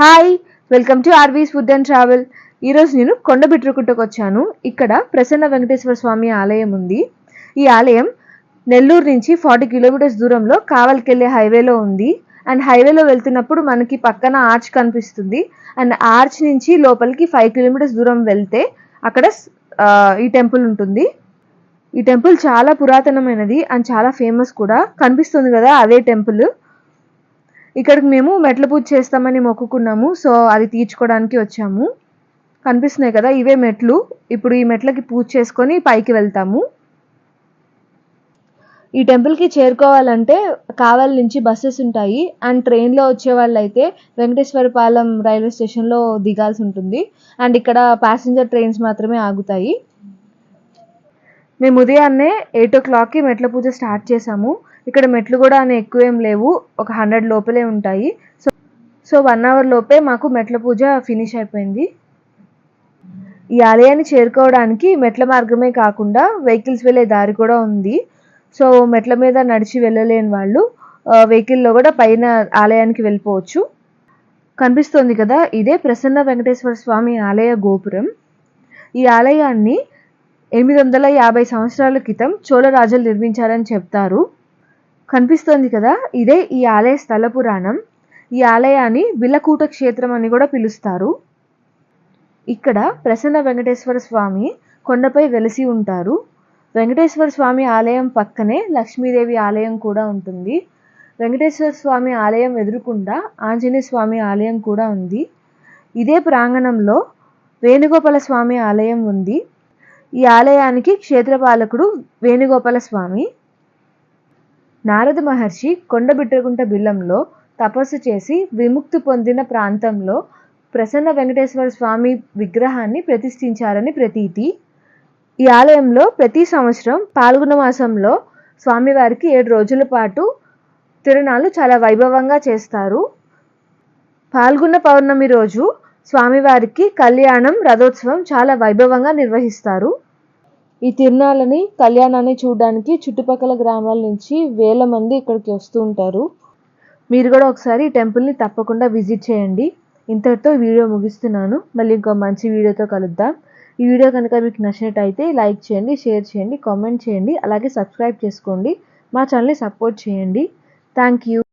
Hi welcome to RV's food and travel. ఈరోజు నేను కొండబిట్రుకుంటకు వచ్చాను. ఇక్కడ ప్రసన్న వెంకటేశ్వర స్వామి ఆలయం ఉంది. ఈ ఆలయం నెల్లూరు నుంచి ఫార్టీ కిలోమీటర్స్ దూరంలో కావలికెళ్ళే హైవేలో ఉంది. అండ్ హైవేలో వెళ్తున్నప్పుడు మనకి పక్కన ఆర్చ్ కనిపిస్తుంది. అండ్ ఆర్చ్ నుంచి లోపలికి ఫైవ్ కిలోమీటర్స్ దూరం వెళ్తే అక్కడ ఈ టెంపుల్ ఉంటుంది. ఈ టెంపుల్ చాలా పురాతనమైనది అండ్ చాలా ఫేమస్ కూడా. కనిపిస్తుంది కదా అదే టెంపుల్. ఇక్కడికి మేము మెట్ల పూజ చేస్తామని మొక్కుకున్నాము. సో అది తీర్చుకోవడానికి వచ్చాము. కనిపిస్తున్నాయి కదా ఇవే మెట్లు. ఇప్పుడు ఈ మెట్లకి పూజ చేసుకొని పైకి వెళ్తాము. ఈ టెంపుల్కి చేరుకోవాలంటే కావలి నుంచి బస్సెస్ ఉంటాయి. అండ్ ట్రైన్లో వచ్చే వాళ్ళు అయితే వెంకటేశ్వరపాలెం రైల్వే స్టేషన్లో దిగాల్సి ఉంటుంది. అండ్ ఇక్కడ ప్యాసింజర్ ట్రైన్స్ మాత్రమే ఆగుతాయి. మేము. ఉదయాన్నే ఎయిట్ ఓ క్లాక్కి మెట్ల పూజ స్టార్ట్ చేసాము ఇక్కడ మెట్లు కూడా అని ఎక్కువేం లేవు. ఒక హండ్రెడ్ లోపలే ఉంటాయి. సో సో వన్ అవర్ లోపే మాకు మెట్ల పూజ ఫినిష్ అయిపోయింది. ఈ ఆలయాన్ని చేరుకోవడానికి మెట్ల మార్గమే కాకుండా వెహికల్స్ వెళ్ళే దారి కూడా ఉంది. సో మెట్ల మీద నడిచి వెళ్ళలేని వాళ్ళు వెహికల్లో కూడా పైన ఆలయానికి వెళ్ళిపోవచ్చు. కనిపిస్తోంది కదా ఇదే ప్రసన్న వెంకటేశ్వర స్వామి ఆలయ గోపురం. ఈ ఆలయాన్ని ఎనిమిది వందల యాభై సంవత్సరాల క్రితం చోళరాజులు నిర్మించారని చెప్తారు. కనిపిస్తోంది కదా? ఇదే ఈ ఆలయ స్థల పురాణం. ఈ ఆలయాన్ని విలకూట క్షేత్రం అని కూడా పిలుస్తారు. ఇక్కడ ప్రసన్న వెంకటేశ్వర స్వామి కొండపై వెలిసి ఉంటారు. వెంకటేశ్వర స్వామి ఆలయం పక్కనే లక్ష్మీదేవి ఆలయం కూడా ఉంటుంది. వెంకటేశ్వర స్వామి ఆలయం ఎదురుకుండా ఆంజనేయ స్వామి ఆలయం కూడా ఉంది. ఇదే ప్రాంగణంలో వేణుగోపాల స్వామి ఆలయం ఉంది. ఈ ఆలయానికి క్షేత్రపాలకుడు వేణుగోపాల స్వామి. నారద మహర్షి కొండబిట్రగుంట బిల్లంలో తపస్సు చేసి విముక్తి పొందిన ప్రాంతంలో ప్రసన్న వెంకటేశ్వర స్వామి విగ్రహాన్ని ప్రతిష్ఠించారని ప్రతీతి. ఈ ఆలయంలో ప్రతి సంవత్సరం పాల్గొన మాసంలో స్వామివారికి ఏడు రోజుల పాటు తిరుణాలు చాలా వైభవంగా చేస్తారు. పాల్గొన్న పౌర్ణమి రోజు స్వామివారికి కళ్యాణం రథోత్సవం చాలా వైభవంగా నిర్వహిస్తారు. ఈ తిరునాళ్ళని కళ్యాణాన్ని చూడడానికి చుట్టుపక్కల గ్రామాల నుంచి వేల మంది ఇక్కడికి వస్తూ ఉంటారు. మీరు కూడా ఒకసారి ఈ టెంపుల్ని తప్పకుండా విజిట్ చేయండి. ఇంతటితో వీడియో ముగిస్తున్నాను. మళ్ళీ ఇంకో మంచి వీడియోతో కలుద్దాం. ఈ వీడియో కనుక మీకు నచ్చినట్టయితే లైక్ చేయండి షేర్ చేయండి కామెంట్ చేయండి అలాగే సబ్స్క్రైబ్ చేసుకోండి. మా ఛానల్ని సపోర్ట్ చేయండి. Thank you.